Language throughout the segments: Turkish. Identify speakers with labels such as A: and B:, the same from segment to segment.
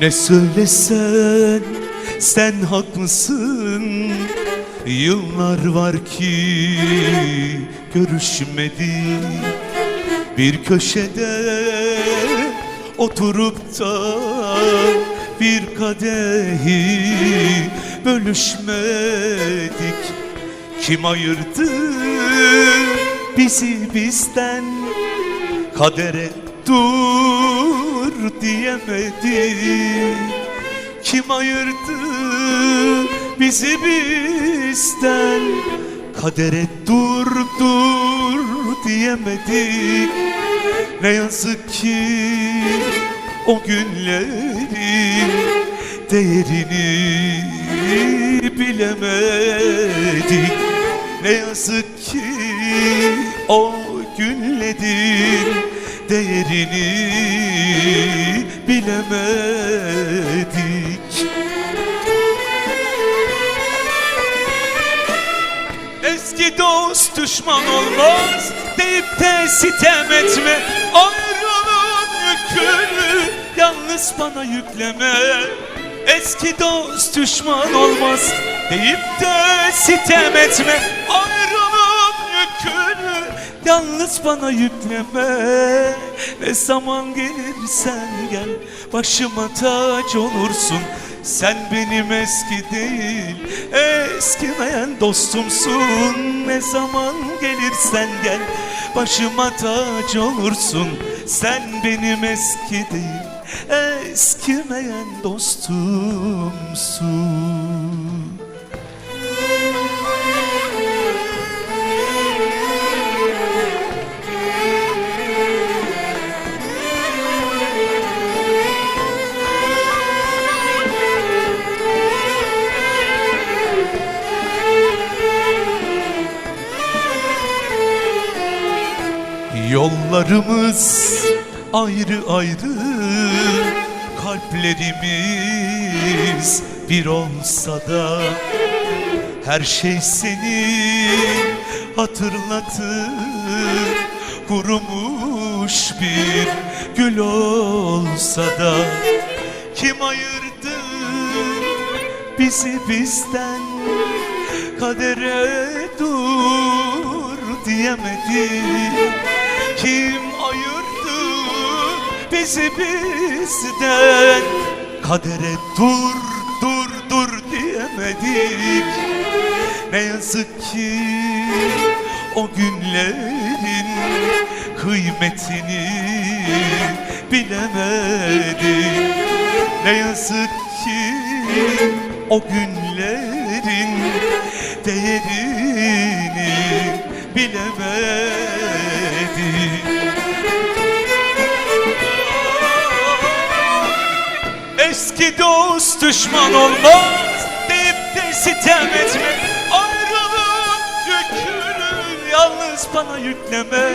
A: Ne söylesen sen haklısın. Yıllar var ki görüşmedik. Bir köşede oturup da bir kadehi bölüşmedik. Kim ayırdı bizi bizden? Kadere dur diyemedik Kim ayırdı bizi bizden? Kadere dur dur diyemedik. Ne yazık ki o günlerin değerini bilemedik. Ne yazık ki o günlerin değerini bilemedik. Eski dost düşman olmaz deyip de sitem etme. Ayrılığın yükünü yalnız bana yükleme. Eski dost düşman olmaz deyip de sitem etme. Ayrılığın yalnız bana yükleme. Ne zaman gelirsen gel başıma taç olursun. Sen benim eski değil eskimeyen dostumsun. Ne zaman gelirsen gel başıma taç olursun. Sen benim eski değil eskimeyen dostumsun Yollarımız ayrı ayrı Kalplerimiz bir olsa da Her şey seni hatırlatır. Kurumuş bir gül olsa da Kim ayırdı bizi bizden? Kadere dur diyemedik kim ayırdı bizi bizden? Kadere dur dur dur diyemedik. Ne yazık ki o günlerin kıymetini bilemedik. Ne yazık ki o günlerin değerini bilemedik Eski dost düşman olmaz deyip de sitem etme. Ayrılığın yükünü yalnız bana yükleme.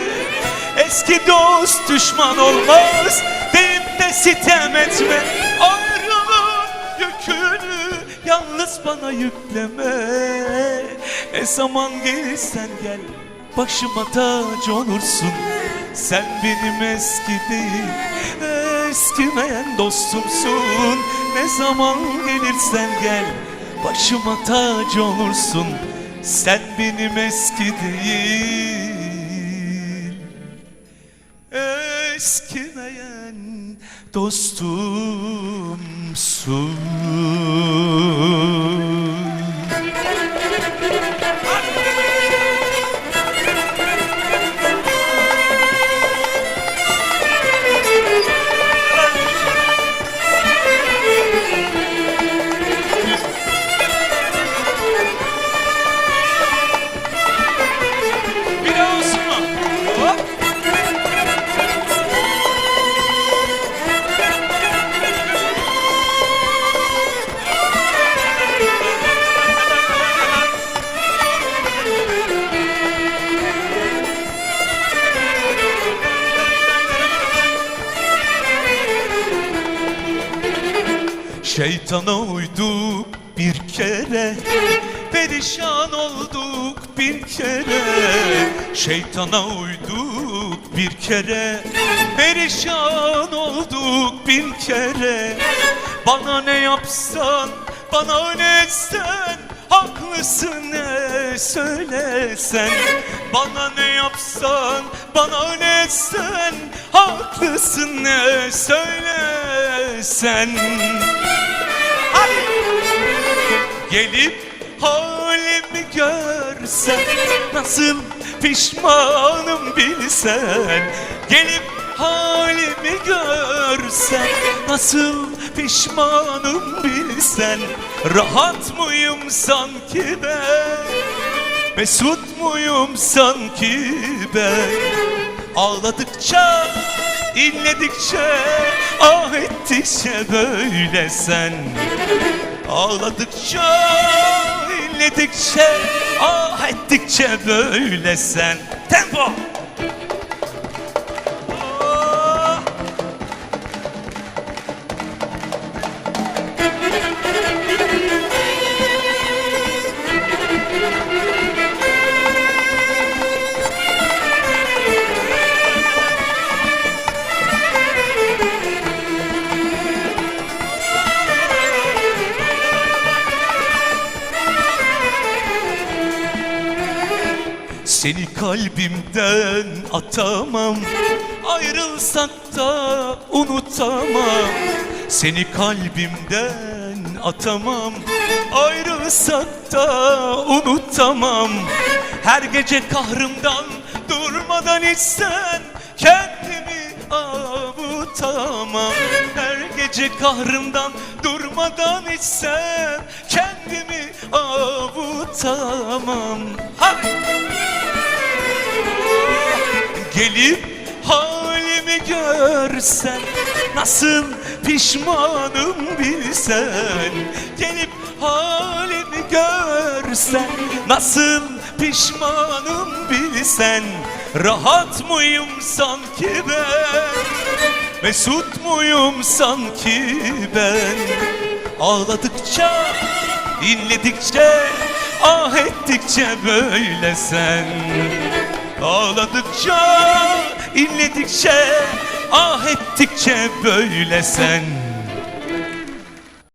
A: Eski dost düşman olmaz deyip de sitem etme. Ayrılığın yükünü yalnız bana yükleme. Ne zaman gelirsen gel başıma tac olursun. Sen benim eski değil eskimeyen dostumsun. Ne zaman gelirsen gel başıma tac olursun. Sen benim eski değil eskimeyen dostumsun Şeytana uyduk bir kere. Perişan olduk bir kere. Şeytana uyduk bir kere. Perişan olduk bin kere. Bana ne yapsan bana ne sen Haklısın ne söylesen. Bana ne yapsan bana ne sen Haklısın ne söylesen Hadi. Gelip halimi görsen Nasıl pişmanım bilsen. Gelip halimi görsen Nasıl pişmanım bilsen. Rahat mıyım sanki ben? Mesut muyum sanki ben Ağladıkça, inledikçe Ah ettikçe böyle sen Ağladıkça, inledikçe Ah ettikçe böyle sen Tempo! Seni kalbimden atamam. Ayrılsak da unutamam. Seni kalbimden atamam. Ayrılsak da unutamam. Her gece kahrımdan durmadan içsen Kendimi avutamam. Her gece kahrımdan durmadan içsem Kendimi avutamam. Hadi! Gelip halimi görsen Nasıl pişmanım bilsen Gelip halimi görsen Nasıl pişmanım bilsen Rahat mıyım sanki ben? Mesut muyum sanki ben? Ağladıkça, inledikçe Ah ettikçe böyle sen Ağladıkça, inledikçe, ah ettikçe böyle sen